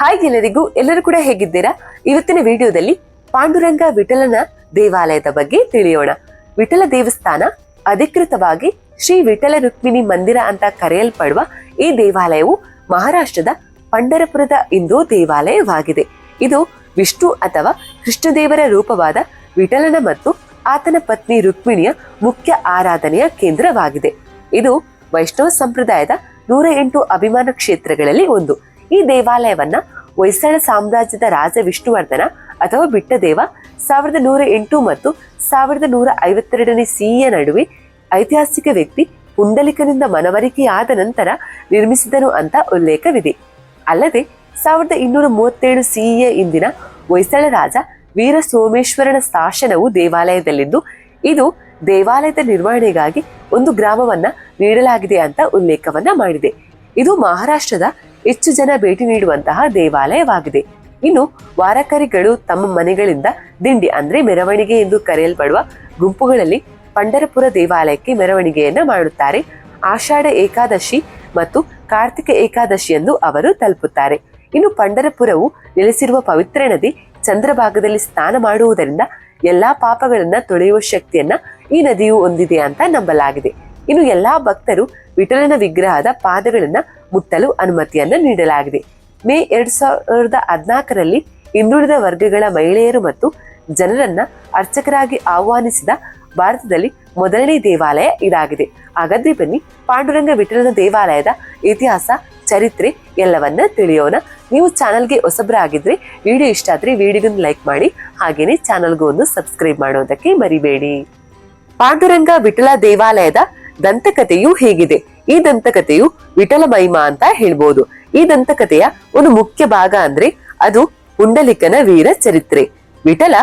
Hi ಎಲ್ಲರಿಗೂ, ಎಲ್ಲರೂ ಕೂಡ ಹೇಗಿದ್ದೀರಾ? ಇವತ್ತಿನ ವಿಡಿಯೋದಲ್ಲಿ ಪಾಂಡುರಂಗ ವಿಠಲನ ದೇವಾಲಯದ ಬಗ್ಗೆ ತಿಳಿಯೋಣ. ವಿಠಲ ದೇವಸ್ಥಾನ ಅಧಿಕೃತವಾಗಿ ಶ್ರೀ ವಿಠಲ ರುಕ್ಮಿಣಿ ಮಂದಿರ ಅಂತ ಕರೆಯಲ್ಪಡುವ ಈ ದೇವಾಲಯವು ಮಹಾರಾಷ್ಟ್ರದ ಪಂಡರಪುರದ ಹಿಂದೂ ದೇವಾಲಯವಾಗಿದೆ. ಇದು ವಿಷ್ಣು ಅಥವಾ ಕೃಷ್ಣದೇವರ ರೂಪವಾದ ವಿಠಲನ ಮತ್ತು ಆತನ ಪತ್ನಿ ರುಕ್ಮಿಣಿಯ ಮುಖ್ಯ ಆರಾಧನೆಯ ಕೇಂದ್ರವಾಗಿದೆ. ಇದು ವೈಷ್ಣವ ಸಂಪ್ರದಾಯದ ನೂರ ಎಂಟು ಅಭಿಮಾನ ಕ್ಷೇತ್ರಗಳಲ್ಲಿ ಒಂದು. ಈ ದೇವಾಲಯವನ್ನ ಹೊಯ್ಸಳ ಸಾಮ್ರಾಜ್ಯದ ರಾಜ ವಿಷ್ಣುವರ್ಧನ ಅಥವಾ ಬಿಟ್ಟದೇವ ಸಾವಿರದ ನೂರ ಎಂಟು ಮತ್ತು ಸಾವಿರದ ನೂರ ಐವತ್ತೆರಡನೇ ಸಿಇಯ ನಡುವೆ ಐತಿಹಾಸಿಕ ವ್ಯಕ್ತಿ ಪುಂಡಲಿಕನಿಂದ ಮನವರಿಕೆಯಾದ ನಂತರ ನಿರ್ಮಿಸಿದನು ಅಂತ ಉಲ್ಲೇಖವಿದೆ. ಅಲ್ಲದೆ ಸಾವಿರದ ಇನ್ನೂರ ಮೂವತ್ತೇಳು ಸಿಇಯ ಇಂದಿನ ಹೊಯ್ಸಳ ರಾಜ ವೀರ ಸೋಮೇಶ್ವರನ ಶಾಸನವು ದೇವಾಲಯದಲ್ಲಿದ್ದು, ಇದು ದೇವಾಲಯದ ನಿರ್ವಹಣೆಗಾಗಿ ಒಂದು ಗ್ರಾಮವನ್ನ ನೀಡಲಾಗಿದೆ ಅಂತ ಉಲ್ಲೇಖವನ್ನ ಮಾಡಿದೆ. ಇದು ಮಹಾರಾಷ್ಟ್ರದ ಹೆಚ್ಚು ಜನ ಭೇಟಿ ನೀಡುವಂತಹ ದೇವಾಲಯವಾಗಿದೆ. ಇನ್ನು ವಾರಕರಿಗಳು ತಮ್ಮ ಮನೆಗಳಿಂದ ದಿಂಡಿ ಅಂದ್ರೆ ಮೆರವಣಿಗೆ ಎಂದು ಕರೆಯಲ್ಪಡುವ ಗುಂಪುಗಳಲ್ಲಿ ಪಂಡರಪುರ ದೇವಾಲಯಕ್ಕೆ ಮೆರವಣಿಗೆಯನ್ನ ಮಾಡುತ್ತಾರೆ. ಆಷಾಢ ಏಕಾದಶಿ ಮತ್ತು ಕಾರ್ತಿಕ ಏಕಾದಶಿಯಂದು ಅವರು ತಲುಪುತ್ತಾರೆ. ಇನ್ನು ಪಂಡರಪುರವು ನೆಲೆಸಿರುವ ಪವಿತ್ರ ನದಿ ಚಂದ್ರಭಾಗದಲ್ಲಿ ಸ್ನಾನ ಮಾಡುವುದರಿಂದ ಎಲ್ಲಾ ಪಾಪಗಳನ್ನ ತೊಳೆಯುವ ಶಕ್ತಿಯನ್ನ ಈ ನದಿಯು ಹೊಂದಿದೆ ಅಂತ ನಂಬಲಾಗಿದೆ. ಇನ್ನು ಎಲ್ಲಾ ಭಕ್ತರು ವಿಠಲನ ವಿಗ್ರಹದ ಪಾದಗಳನ್ನ ಮುಟ್ಟಲು ಅನುಮತಿಯನ್ನ ನೀಡಲಾಗಿದೆ. ಮೇ ಎರಡ್ ಸಾವಿರದ ಹದಿನಾಲ್ಕರಲ್ಲಿ ಹಿಂದುಳಿದ ವರ್ಗಗಳ ಮಹಿಳೆಯರು ಮತ್ತು ಜನರನ್ನ ಅರ್ಚಕರಾಗಿ ಆಹ್ವಾನಿಸಿದ ಭಾರತದಲ್ಲಿ ಮೊದಲನೇ ದೇವಾಲಯ ಇದಾಗಿದೆ. ಹಾಗಾದ್ರೆ ಬನ್ನಿ, ಪಾಂಡುರಂಗ ವಿಠಲನ ದೇವಾಲಯದ ಇತಿಹಾಸ, ಚರಿತ್ರೆ ಎಲ್ಲವನ್ನ ತಿಳಿಯೋಣ. ನೀವು ಚಾನಲ್ಗೆ ಹೊಸಬರಾಗಿದ್ರೆ ವಿಡಿಯೋ ಇಷ್ಟ ಆದ್ರೆ ವಿಡಿಯೋಗೊಂದು ಲೈಕ್ ಮಾಡಿ, ಹಾಗೇನೆ ಚಾನಲ್ಗೂ ಒಂದು ಸಬ್ಸ್ಕ್ರೈಬ್ ಮಾಡೋದಕ್ಕೆ ಮರಿಬೇಡಿ. ಪಾಂಡುರಂಗ ವಿಠಲ ದೇವಾಲಯದ ದಂತಕಥೆಯು ಹೇಗಿದೆ. ಈ ದಂತಕಥೆಯು ವಿಠಲ ಮಹಿಮಾ ಅಂತ ಹೇಳ್ಬೋದು. ಈ ದಂತಕಥೆಯ ಒಂದು ಮುಖ್ಯ ಭಾಗ ಅಂದ್ರೆ ಅದು ಪುಂಡಲಿಕನ ವೀರ ಚರಿತ್ರೆ. ವಿಠಲ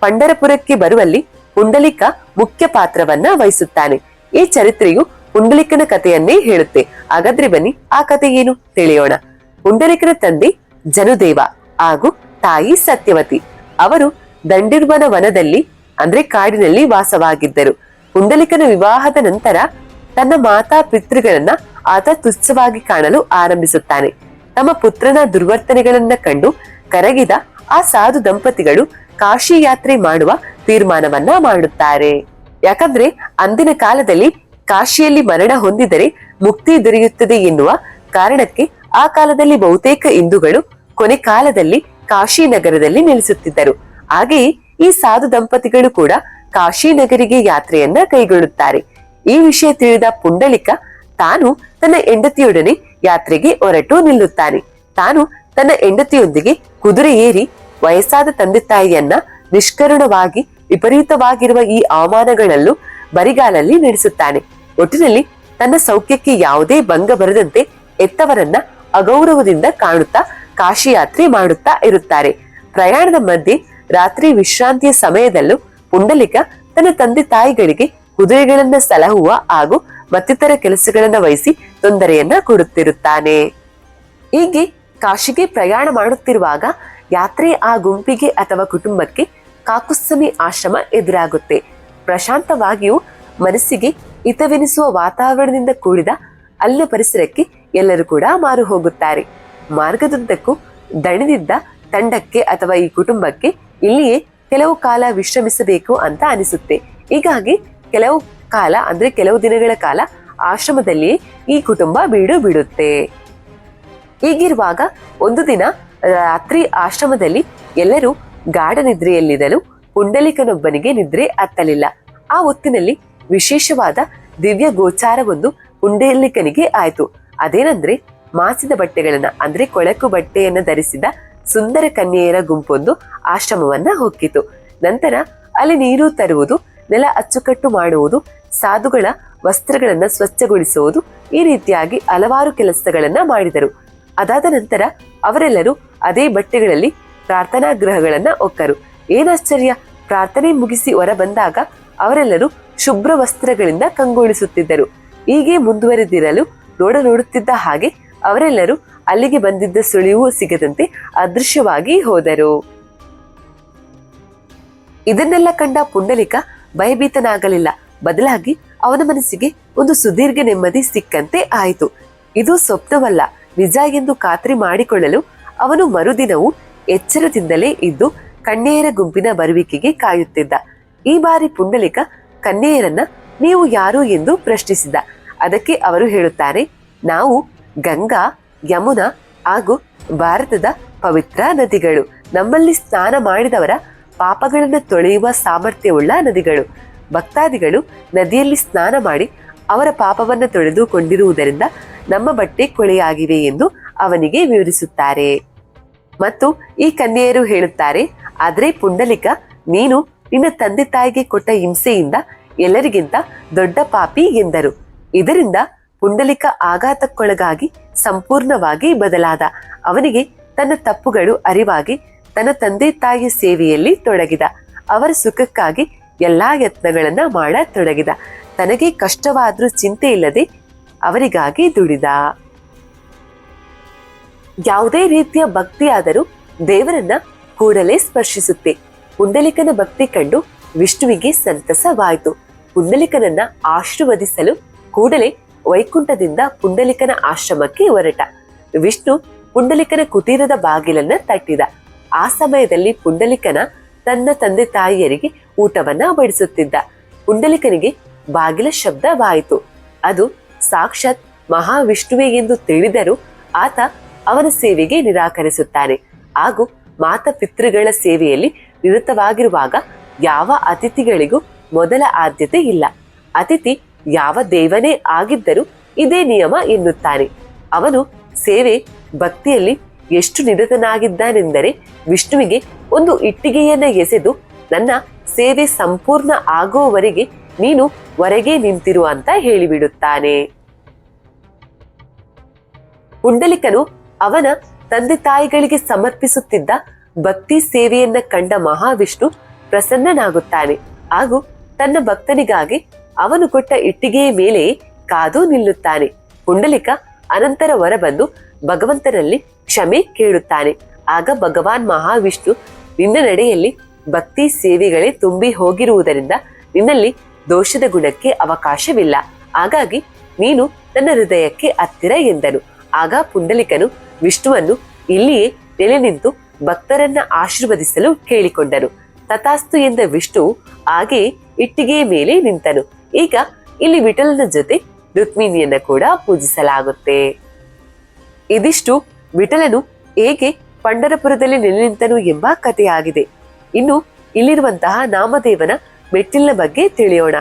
ಪಂಡರಪುರಕ್ಕೆ ಬರುವಲ್ಲಿ ಪುಂಡಲಿಕ ಮುಖ್ಯ ಪಾತ್ರವನ್ನ ವಹಿಸುತ್ತಾನೆ. ಈ ಚರಿತ್ರೆಯು ಪುಂಡಲಿಕನ ಕಥೆಯನ್ನೇ ಹೇಳುತ್ತೆ. ಹಾಗಾದ್ರೆ ಬನ್ನಿ, ಆ ಕಥೆ ಏನು? ತಿಳಿಯೋಣ. ಪುಂಡಲಿಕನ ತಂದೆ ಜನುದೇವ ಹಾಗೂ ತಾಯಿ ಸತ್ಯವತಿ. ಅವರು ದಂಡಿರ್ವನ ವನದಲ್ಲಿ ಅಂದ್ರೆ ಕಾಡಿನಲ್ಲಿ ವಾಸವಾಗಿದ್ದರು. ಪುಂಡಲಿಕನ ವಿವಾಹದ ನಂತರ ತನ್ನ ಮಾತಾ ಪಿತೃಗಳನ್ನ ಆತ ತುಚ್ಛವಾಗಿ ಕಾಣಲು ಆರಂಭಿಸುತ್ತಾನೆ. ತಮ್ಮ ಪುತ್ರನ ದುರ್ವರ್ತನೆಗಳನ್ನ ಕಂಡು ಕರಗಿದ ಆ ಸಾಧು ದಂಪತಿಗಳು ಕಾಶಿ ಯಾತ್ರೆ ಮಾಡುವ ತೀರ್ಮಾನವನ್ನ ಮಾಡುತ್ತಾರೆ. ಯಾಕಂದ್ರೆ ಅಂದಿನ ಕಾಲದಲ್ಲಿ ಕಾಶಿಯಲ್ಲಿ ಮರಣ ಹೊಂದಿದರೆ ಮುಕ್ತಿ ದೊರೆಯುತ್ತದೆ ಎನ್ನುವ ಕಾರಣಕ್ಕೆ ಆ ಕಾಲದಲ್ಲಿ ಬಹುತೇಕ ಹಿಂದೂಗಳು ಕೊನೆ ಕಾಲದಲ್ಲಿ ಕಾಶಿ ನಗರದಲ್ಲಿ ನೆಲೆಸುತ್ತಿದ್ದರು. ಹಾಗೆಯೇ ಈ ಸಾಧು ದಂಪತಿಗಳು ಕೂಡ ಕಾಶಿ ನಗರಿಗೆ ಯಾತ್ರೆಯನ್ನ ಕೈಗೊಳ್ಳುತ್ತಾರೆ. ಈ ವಿಷಯ ತಿಳಿದ ಪುಂಡಲಿಕ ತಾನು ತನ್ನ ಹೆಂಡತಿಯೊಡನೆ ಯಾತ್ರೆಗೆ ಹೊರಟು ನಿಲ್ಲುತ್ತಾನೆ. ತಾನು ತನ್ನ ಹೆಂಡತಿಯೊಂದಿಗೆ ಕುದುರೆ ಏರಿ ವಯಸ್ಸಾದ ತಂದೆ ತಾಯಿಯನ್ನ ನಿಷ್ಕರುಣವಾಗಿ ವಿಪರೀತವಾಗಿರುವ ಈ ಅವಮಾನಗಳಲ್ಲೂ ಬರಿಗಾಲಲ್ಲಿ ನಡೆಸುತ್ತಾನೆ. ಒಟ್ಟಿನಲ್ಲಿ ತನ್ನ ಸೌಖ್ಯಕ್ಕೆ ಯಾವುದೇ ಭಂಗ ಬರದಂತೆ ಎತ್ತವರನ್ನ ಅಗೌರವದಿಂದ ಕಾಣುತ್ತಾ ಕಾಶಿ ಯಾತ್ರೆ ಮಾಡುತ್ತಾ ಇರುತ್ತಾರೆ. ಪ್ರಯಾಣದ ಮಧ್ಯೆ ರಾತ್ರಿ ವಿಶ್ರಾಂತಿಯ ಸಮಯದಲ್ಲೂ ಪುಂಡಲಿಕ ತನ್ನ ತಂದೆ ತಾಯಿಗಳಿಗೆ ಕುದುರೆಗಳನ್ನ ಸಲಹುವ ಹಾಗೂ ಮತ್ತಿತರ ಕೆಲಸಗಳನ್ನ ವಹಿಸಿ ತೊಂದರೆಯನ್ನ ಕೊಡುತ್ತಿರುತ್ತಾನೆ. ಹೀಗೆ ಕಾಶಿಗೆ ಪ್ರಯಾಣ ಮಾಡುತ್ತಿರುವಾಗ ಯಾತ್ರೆ ಆ ಗುಂಪಿಗೆ ಅಥವಾ ಕುಟುಂಬಕ್ಕೆ ಕಾಕುಸ್ಸಮಿ ಆಶ್ರಮ ಎದುರಾಗುತ್ತೆ. ಪ್ರಶಾಂತವಾಗಿಯೂ ಮನಸ್ಸಿಗೆ ಹಿತವೆನಿಸುವ ವಾತಾವರಣದಿಂದ ಕೂಡಿದ ಅಲ್ಲಿನ ಪರಿಸರಕ್ಕೆ ಎಲ್ಲರೂ ಕೂಡ ಮಾರು ಹೋಗುತ್ತಾರೆ. ಮಾರ್ಗದುದ್ದಕ್ಕೂ ದಣಿದಿದ್ದ ತಂಡಕ್ಕೆ ಅಥವಾ ಈ ಕುಟುಂಬಕ್ಕೆ ಇಲ್ಲಿಯೇ ಕೆಲವು ಕಾಲ ವಿಶ್ರಮಿಸಬೇಕು ಅಂತ ಅನಿಸುತ್ತೆ. ಹೀಗಾಗಿ ಕೆಲವು ಕಾಲ ಅಂದ್ರೆ ಕೆಲವು ದಿನಗಳ ಕಾಲ ಆಶ್ರಮದಲ್ಲಿ ಈ ಕುಟುಂಬ ಬೀಡು ಬಿಡುತ್ತೆ. ಹೀಗಿರುವಾಗ ಒಂದು ದಿನ ರಾತ್ರಿ ಆಶ್ರಮದಲ್ಲಿ ಎಲ್ಲರೂ ಗಾಢ ನಿದ್ರೆಯಲ್ಲಿರಲು ಪುಂಡಲಿಕನೊಬ್ಬನಿಗೆ ನಿದ್ರೆ ಹತ್ತಲಿಲ್ಲ. ಆ ಹೊತ್ತಿನಲ್ಲಿ ವಿಶೇಷವಾದ ದಿವ್ಯ ಗೋಚಾರವೊಂದು ಪುಂಡಲಿಕನಿಗೆ ಆಯ್ತು. ಅದೇನಂದ್ರೆ ಮಾಸಿದ ಬಟ್ಟೆಗಳನ್ನ ಅಂದ್ರೆ ಕೊಳಕು ಬಟ್ಟೆಯನ್ನ ಧರಿಸಿದ ಸುಂದರ ಕನ್ಯೆಯರ ಗುಂಪೊಂದು ಆಶ್ರಮವನ್ನ ಹೊಕ್ಕಿತು. ನಂತರ ಅಲ್ಲಿ ನೀರು ತರುವುದು, ನೆಲ ಅಚ್ಚುಕಟ್ಟು ಮಾಡುವುದು, ಸಾಧುಗಳ ವಸ್ತ್ರಗಳನ್ನ ಸ್ವಚ್ಛಗೊಳಿಸುವುದು ಈ ರೀತಿಯಾಗಿ ಹಲವಾರು ಕೆಲಸಗಳನ್ನ ಮಾಡಿದರು. ಅದಾದ ನಂತರ ಅವರೆಲ್ಲರೂ ಅದೇ ಬಟ್ಟೆಗಳಲ್ಲಿ ಪ್ರಾರ್ಥನಾ ಗೃಹಗಳನ್ನ ಒಕ್ಕರು ಏನಾಶ್ಚರ್ಯ ಪ್ರಾರ್ಥನೆ ಮುಗಿಸಿ ಹೊರ ಬಂದಾಗ ಅವರೆಲ್ಲರೂ ಶುಭ್ರ ವಸ್ತ್ರಗಳಿಂದ ಕಂಗೊಳಿಸುತ್ತಿದ್ದರು. ಹೀಗೆ ಮುಂದುವರೆದಿರಲು ನೋಡ ನೋಡುತ್ತಿದ್ದ ಹಾಗೆ ಅವರೆಲ್ಲರೂ ಅಲ್ಲಿಗೆ ಬಂದಿದ್ದ ಸುಳಿವು ಸಿಗದಂತೆ ಅದೃಶ್ಯವಾಗಿ ಹೋದರು. ಇದನ್ನೆಲ್ಲ ಕಂಡ ಪುಂಡಲಿಕ ಭಯಭೀತನಾಗಲಿಲ್ಲ. ಬದಲಾಗಿ ಅವನ ಮನಸ್ಸಿಗೆ ಒಂದು ಸುದೀರ್ಘ ನೆಮ್ಮದಿ ಸಿಕ್ಕಂತೆ ಆಯಿತು. ಇದು ಸ್ವಪ್ನವಲ್ಲ, ನಿಜ ಎಂದು ಖಾತ್ರಿ ಮಾಡಿಕೊಳ್ಳಲು ಅವನು ಮರುದಿನವೂ ಎಚ್ಚರದಿಂದಲೇ ಇದ್ದು ಕನ್ಯೆಯರ ಗುಂಪಿನ ಬರುವಿಕೆಗೆ ಕಾಯುತ್ತಿದ್ದ. ಈ ಬಾರಿ ಪುಂಡಲಿಕ ಕನ್ಯೆಯರನ್ನ ನೀವು ಯಾರು ಎಂದು ಪ್ರಶ್ನಿಸಿದ. ಅದಕ್ಕೆ ಅವರು ಹೇಳುತ್ತಾರೆ, ನಾವು ಗಂಗಾ, ಯಮುನಾ ಹಾಗೂ ಭಾರತದ ಪವಿತ್ರ ನದಿಗಳು. ನಮ್ಮಲ್ಲಿ ಸ್ನಾನ ಮಾಡಿದವರ ಪಾಪಗಳನ್ನು ತೊಳೆಯುವ ಸಾಮರ್ಥ್ಯವುಳ್ಳ ನದಿಗಳು. ಭಕ್ತಾದಿಗಳು ನದಿಯಲ್ಲಿ ಸ್ನಾನ ಮಾಡಿ ಅವರ ಪಾಪವನ್ನು ತೊಳೆದುಕೊಂಡಿರುವುದರಿಂದ ನಮ್ಮ ಬಟ್ಟೆ ಕೊಳೆಯಾಗಿವೆ ಎಂದು ಅವನಿಗೆ ವಿವರಿಸುತ್ತಾರೆ. ಮತ್ತು ಈ ಕನ್ಯೆಯರು ಹೇಳುತ್ತಾರೆ, ಆದರೆ ಪುಂಡಲಿಕ, ನೀನು ನಿನ್ನ ತಂದೆ ತಾಯಿಗೆ ಕೊಟ್ಟ ಹಿಂಸೆಯಿಂದ ಎಲ್ಲರಿಗಿಂತ ದೊಡ್ಡ ಪಾಪಿ ಎಂದರು. ಇದರಿಂದ ಪುಂಡಲಿಕ ಆಘಾತಕ್ಕೊಳಗಾಗಿ ಸಂಪೂರ್ಣವಾಗಿ ಬದಲಾದ. ಅವನಿಗೆ ತನ್ನ ತಪ್ಪುಗಳು ಅರಿವಾಗಿ ತನ್ನ ತಂದೆ ತಾಯಿ ಸೇವೆಯಲ್ಲಿ ತೊಡಗಿದ. ಅವರ ಸುಖಕ್ಕಾಗಿ ಎಲ್ಲಾ ಯತ್ನಗಳನ್ನ ಮಾಡತೊಡಗಿದ. ತನಗೆ ಕಷ್ಟವಾದ್ರೂ ಚಿಂತೆ ಇಲ್ಲದೆ ಅವರಿಗಾಗಿ ದುಡಿದ. ಯಾವುದೇ ರೀತಿಯ ಭಕ್ತಿಯಾದರೂ ದೇವರನ್ನ ಕೂಡಲೇ ಸ್ಪರ್ಶಿಸುತ್ತೆ. ಪುಂಡಲಿಕನ ಭಕ್ತಿ ಕಂಡು ವಿಷ್ಣುವಿಗೆ ಸಂತಸವಾಯಿತು. ಪುಂಡಲಿಕನನ್ನ ಆಶೀರ್ವದಿಸಲು ಕೂಡಲೇ ವೈಕುಂಠದಿಂದ ಪುಂಡಲಿಕನ ಆಶ್ರಮಕ್ಕೆ ಹೊರಟ. ವಿಷ್ಣು ಪುಂಡಲಿಕನ ಕುತೀರದ ಬಾಗಿಲನ್ನ ತಟ್ಟಿದ. ಆ ಸಮಯದಲ್ಲಿ ಪುಂಡಲಿಕನ ತನ್ನ ತಂದೆ ತಾಯಿಯರಿಗೆ ಊಟವನ್ನ ಬಡಿಸುತ್ತಿದ್ದ. ಪುಂಡಲಿಕನಿಗೆ ಬಾಗಿಲ ಶಬ್ದವಾಯಿತು. ಅದು ಸಾಕ್ಷಾತ್ ಮಹಾವಿಷ್ಣುವೆ ಎಂದು ತಿಳಿದರೂ ಆತ ಅವನ ಸೇವೆಗೆ ನಿರಾಕರಿಸುತ್ತಾನೆ. ಹಾಗೂ ಮಾತಪಿತೃಗಳ ಸೇವೆಯಲ್ಲಿ ನಿರತವಾಗಿರುವಾಗ ಯಾವ ಅತಿಥಿಗಳಿಗೂ ಮೊದಲ ಆದ್ಯತೆ ಇಲ್ಲ. ಅತಿಥಿ ಯಾವ ದೇವನೇ ಆಗಿದ್ದರೂ ಇದೇ ನಿಯಮ ಎನ್ನುತ್ತಾನೆ. ಅವನು ಸೇವೆ ಭಕ್ತಿಯಲ್ಲಿ ಎಷ್ಟು ನಿರತನಾಗಿದ್ದಾನೆಂದರೆ ವಿಷ್ಣುವಿಗೆ ಒಂದು ಇಟ್ಟಿಗೆಯನ್ನ ಎಸೆದು ನನ್ನ ಸೇವೆ ಸಂಪೂರ್ಣ ಆಗೋವರೆಗೆ ನೀನು ಹೊರಗೆ ನಿಂತಿರು ಅಂತ ಹೇಳಿಬಿಡುತ್ತಾನೆ. ಪುಂಡಲಿಕನು ಅವನ ತಂದೆ ತಾಯಿಗಳಿಗೆ ಸಮರ್ಪಿಸುತ್ತಿದ್ದ ಭಕ್ತಿ ಸೇವೆಯನ್ನ ಕಂಡ ಮಹಾವಿಷ್ಣು ಪ್ರಸನ್ನನಾಗುತ್ತಾನೆ. ಹಾಗೂ ತನ್ನ ಭಕ್ತನಿಗಾಗಿ ಅವನು ಕೊಟ್ಟ ಇಟ್ಟಿಗೆಯ ಮೇಲೆ ಕಾದು ನಿಲ್ಲುತ್ತಾನೆ. ಪುಂಡಲಿಕ ಅನಂತರ ಹೊರಬಂದು ಭಗವಂತನಲ್ಲಿ ಕ್ಷಮೆ ಕೇಳುತ್ತಾನೆ. ಆಗ ಭಗವಾನ್ ಮಹಾವಿಷ್ಣು ನಿನ್ನ ನಡೆಯಲ್ಲಿ ಭಕ್ತಿ ಸೇವೆಗಳೇ ತುಂಬಿ ಹೋಗಿರುವುದರಿಂದ ನಿನ್ನಲ್ಲಿ ದೋಷದ ಗುಣಕ್ಕೆ ಅವಕಾಶವಿಲ್ಲ. ಹಾಗಾಗಿ ನೀನು ನನ್ನ ಹೃದಯಕ್ಕೆ ಹತ್ತಿರ ಎಂದನು. ಆಗ ಪುಂಡಲಿಕನು ವಿಷ್ಣುವನ್ನು ಇಲ್ಲಿಯೇ ನೆಲೆ ನಿಂತು ಭಕ್ತರನ್ನ ಆಶೀರ್ವದಿಸಲು ಕೇಳಿಕೊಂಡನು. ತಥಾಸ್ತು ಎಂದ ವಿಷ್ಣು ಹಾಗೆಯೇ ಇಟ್ಟಿಗೆಯ ಮೇಲೆ ನಿಂತನು. ಈಗ ಇಲ್ಲಿ ವಿಠಲನ ಜೊತೆ ರುಕ್ಮಿಣಿಯನ್ನ ಕೂಡ ಪೂಜಿಸಲಾಗುತ್ತೆ. ಇದಿಷ್ಟು ವಿಠಲನು ಹೇಗೆ ಪಂಡರಪುರದಲ್ಲಿ ನೆಲೆ ನಿಂತನು ಎಂಬ ಕಥೆಯಾಗಿದೆ. ಇನ್ನು ಇಲ್ಲಿರುವಂತಹ ನಾಮದೇವನ ಮೆಟ್ಟಿಲಿನ ಬಗ್ಗೆ ತಿಳಿಯೋಣ.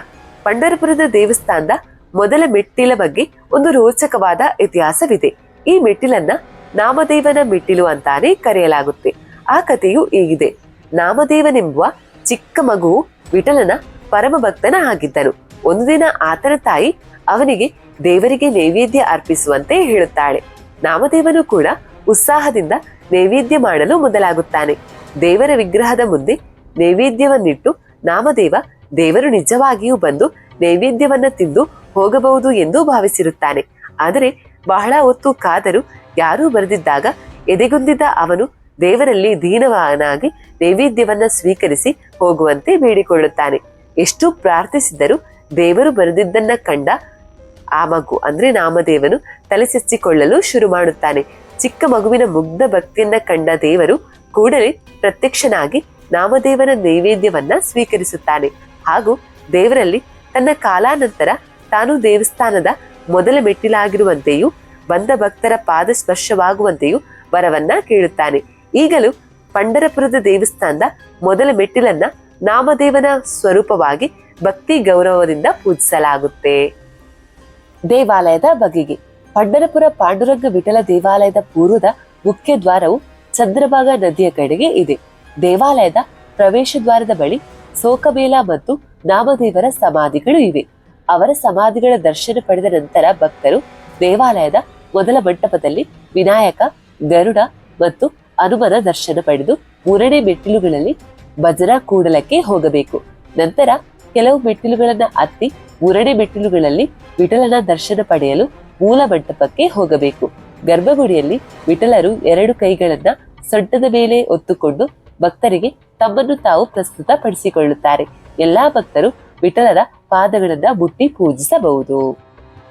ಪಂಡರಪುರದ ದೇವಸ್ಥಾನದ ಮೊದಲ ಮೆಟ್ಟಿಲ ಬಗ್ಗೆ ಒಂದು ರೋಚಕವಾದ ಇತಿಹಾಸವಿದೆ. ಈ ಮೆಟ್ಟಿಲನ್ನ ನಾಮದೇವನ ಮೆಟ್ಟಿಲು ಅಂತಾನೆ ಕರೆಯಲಾಗುತ್ತೆ. ಆ ಕಥೆಯು ಹೀಗಿದೆ. ನಾಮದೇವನೆಂಬುವ ಚಿಕ್ಕ ಮಗುವು ವಿಠಲನ ಪರಮ ಭಕ್ತನ ಆಗಿದ್ದನು. ಒಂದು ದಿನ ಆತನ ತಾಯಿ ಅವನಿಗೆ ದೇವರಿಗೆ ನೈವೇದ್ಯ ಅರ್ಪಿಸುವಂತೆ ಹೇಳುತ್ತಾಳೆ. ನಾಮದೇವನು ಕೂಡ ಉತ್ಸಾಹದಿಂದ ನೈವೇದ್ಯ ಮಾಡಲು ಮೊದಲಾಗುತ್ತಾನೆ. ದೇವರ ವಿಗ್ರಹದ ಮುಂದೆ ನೈವೇದ್ಯವನ್ನಿಟ್ಟು ನಾಮದೇವ ದೇವರು ನಿಜವಾಗಿಯೂ ಬಂದು ನೈವೇದ್ಯವನ್ನ ತಿಂದು ಹೋಗಬಹುದು ಎಂದು ಭಾವಿಸಿರುತ್ತಾನೆ. ಆದರೆ ಬಹಳ ಹೊತ್ತು ಕಾದರೂ ಯಾರೂ ಬರೆದಿದ್ದಾಗ ಎದೆಗುಂದಿದ್ದ ಅವನು ದೇವರಲ್ಲಿ ದೀನವಾನಾಗಿ ನೈವೇದ್ಯವನ್ನ ಸ್ವೀಕರಿಸಿ ಹೋಗುವಂತೆ ಬೇಡಿಕೊಳ್ಳುತ್ತಾನೆ. ಎಷ್ಟು ಪ್ರಾರ್ಥಿಸಿದರೂ ದೇವರು ಬರೆದಿದ್ದನ್ನ ಕಂಡ ಆ ಮಗು, ಅಂದ್ರೆ ನಾಮದೇವನು, ತಲೆಸೆಚ್ಚಿಕೊಳ್ಳಲು ಶುರು ಮಾಡುತ್ತಾನೆ. ಚಿಕ್ಕ ಮಗುವಿನ ಮುಗ್ಧ ಭಕ್ತಿಯನ್ನ ಕಂಡ ದೇವರು ಕೂಡಲೇ ಪ್ರತ್ಯಕ್ಷನಾಗಿ ನಾಮದೇವನ ನೈವೇದ್ಯವನ್ನ ಸ್ವೀಕರಿಸುತ್ತಾನೆ. ಹಾಗೂ ದೇವರಲ್ಲಿ ತನ್ನ ಕಾಲಾನಂತರ ತಾನು ದೇವಸ್ಥಾನದ ಮೊದಲ ಮೆಟ್ಟಿಲಾಗಿರುವಂತೆಯೂ, ಬಂದ ಭಕ್ತರ ಪಾದ ಸ್ಪರ್ಶವಾಗುವಂತೆಯೂ ವರವನ್ನ ಕೇಳುತ್ತಾನೆ. ಈಗಲೂ ಪಂಡರಪುರದ ದೇವಸ್ಥಾನದ ಮೊದಲ ಮೆಟ್ಟಿಲನ್ನ ನಾಮದೇವನ ಸ್ವರೂಪವಾಗಿ ಭಕ್ತಿ ಗೌರವದಿಂದ ಪೂಜಿಸಲಾಗುತ್ತೆ. ದೇವಾಲಯದ ಬಗೆಗೆ ಪಂಡರಪುರ ಪಾಂಡುರಂಗ ವಿಠಲ ದೇವಾಲಯದ ಪೂರ್ವದ ಮುಖ್ಯ ದ್ವಾರವು ಚಂದ್ರಭಾಗ ನದಿಯ ಕಡೆಗೆ ಇದೆ. ದೇವಾಲಯದ ಪ್ರವೇಶ ದ್ವಾರದ ಬಳಿ ಸೋಕಬೇಲ ಮತ್ತು ನಾಮದೇವರ ಸಮಾಧಿಗಳು ಇವೆ. ಅವರ ಸಮಾಧಿಗಳ ದರ್ಶನ ಪಡೆದ ನಂತರ ಭಕ್ತರು ದೇವಾಲಯದ ಮೊದಲ ಮಂಟಪದಲ್ಲಿ ವಿನಾಯಕ, ಗರುಡ ಮತ್ತು ಹನುಮನ ದರ್ಶನ ಪಡೆದು ಮೂರನೇ ಮೆಟ್ಟಿಲುಗಳಲ್ಲಿ ಭಜನಾ ಕೂಡಲಕ್ಕೆ ಹೋಗಬೇಕು. ನಂತರ ಕೆಲವು ಮೆಟ್ಟಿಲುಗಳನ್ನ ಹತ್ತಿ ಮೂರನೇ ಮೆಟ್ಟಿಲುಗಳಲ್ಲಿ ವಿಠಲನ ದರ್ಶನ ಪಡೆಯಲು ಮೂಲ ಮಂಟಪಕ್ಕೆ ಹೋಗಬೇಕು. ಗರ್ಭಗುಡಿಯಲ್ಲಿ ವಿಠಲರು ಎರಡು ಕೈಗಳನ್ನ ಸೊಂಟದ ಮೇಲೆ ಒತ್ತುಕೊಂಡು ಭಕ್ತರಿಗೆ ತಮ್ಮನ್ನು ತಾವು ಪ್ರಸ್ತುತ ಪಡಿಸಿಕೊಳ್ಳುತ್ತಾರೆ ಎಲ್ಲಾ ಭಕ್ತರು ವಿಠಲರ ಪಾದಗಳನ್ನ ಮುಟ್ಟಿ ಪೂಜಿಸಬಹುದು.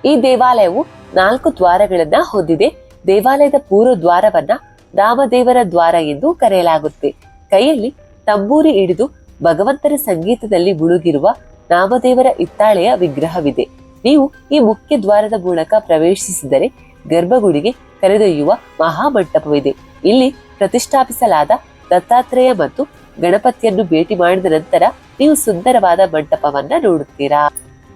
ಈ ದೇವಾಲಯವು ನಾಲ್ಕು ದ್ವಾರಗಳನ್ನ ಹೊಂದಿದೆ. ದೇವಾಲಯದ ಪೂರ್ವ ದ್ವಾರವನ್ನ ನಾಮದೇವರ ದ್ವಾರ ಎಂದು ಕರೆಯಲಾಗುತ್ತೆ. ಕೈಯಲ್ಲಿ ತಂಬೂರಿ ಹಿಡಿದು ಭಗವಂತನ ಸಂಗೀತದಲ್ಲಿ ಮುಳುಗಿರುವ ನಾಮದೇವರ ಇತ್ತಾಳೆಯ ವಿಗ್ರಹವಿದೆ. ನೀವು ಈ ಮುಖ್ಯ ದ್ವಾರದ ಮೂಲಕ ಪ್ರವೇಶಿಸಿದರೆ ಗರ್ಭಗುಡಿಗೆ ಕರೆದೊಯ್ಯುವ ಮಹಾಮಂಟಪವಿದೆ. ಇಲ್ಲಿ ಪ್ರತಿಷ್ಠಾಪಿಸಲಾದ ದತ್ತಾತ್ರೇಯ ಮತ್ತು ಗಣಪತಿಯನ್ನು ಭೇಟಿ ಮಾಡಿದ ನಂತರ ನೀವು ಸುಂದರವಾದ ಮಂಟಪವನ್ನ ನೋಡುತ್ತೀರಾ.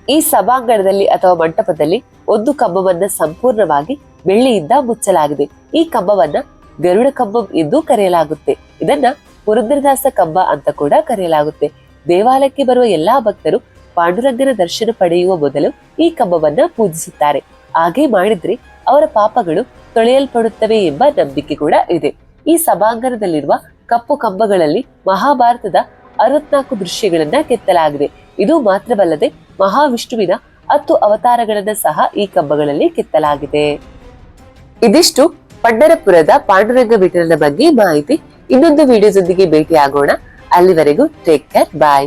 ಈ ಸಭಾಂಗಣದಲ್ಲಿ ಅಥವಾ ಮಂಟಪದಲ್ಲಿ ಒಂದು ಕಂಬವನ್ನ ಸಂಪೂರ್ಣವಾಗಿ ಬೆಳ್ಳಿಯಿಂದ ಮುಚ್ಚಲಾಗಿದೆ. ಈ ಕಂಬವನ್ನ ಗರುಡ ಕಂಬಂ ಎಂದು ಕರೆಯಲಾಗುತ್ತೆ. ಇದನ್ನ ಪುರಂದರದಾಸ ಕಂಬ ಅಂತ ಕೂಡ ಕರೆಯಲಾಗುತ್ತೆ. ದೇವಾಲಯಕ್ಕೆ ಬರುವ ಎಲ್ಲಾ ಭಕ್ತರು ಪಾಂಡುರಂಗನ ದರ್ಶನ ಪಡೆಯುವ ಮೊದಲು ಈ ಕಂಬವನ್ನ ಪೂಜಿಸುತ್ತಾರೆ. ಹಾಗೆ ಮಾಡಿದ್ರೆ ಅವರ ಪಾಪಗಳು ತೊಳೆಯಲ್ಪಡುತ್ತವೆ ಎಂಬ ನಂಬಿಕೆ ಕೂಡ ಇದೆ. ಈ ಸಭಾಂಗಣದಲ್ಲಿರುವ ಕಪ್ಪು ಕಂಬಗಳಲ್ಲಿ ಮಹಾಭಾರತದ ಅರವತ್ನಾಲ್ಕು ದೃಶ್ಯಗಳನ್ನ ಕೆತ್ತಲಾಗಿದೆ. ಇದು ಮಾತ್ರವಲ್ಲದೆ ಮಹಾವಿಷ್ಣುವಿನ ಹತ್ತು ಅವತಾರಗಳನ್ನ ಸಹ ಈ ಕಂಬಗಳಲ್ಲಿ ಕೆತ್ತಲಾಗಿದೆ. ಇದಿಷ್ಟು ಪಂಡರಪುರದ ಪಾಂಡುರಂಗ ಬಿಟ್ಟರನ ಬಗ್ಗೆ ಮಾಹಿತಿ. ಇನ್ನೊಂದು ವಿಡಿಯೋ ಜೊತೆಗೆ ಭೇಟಿ ಆಗೋಣ ಅಲ್ಲಿವರೆಗೂ ಟೇಕ್ ಕೇರ್ ಬಾಯ್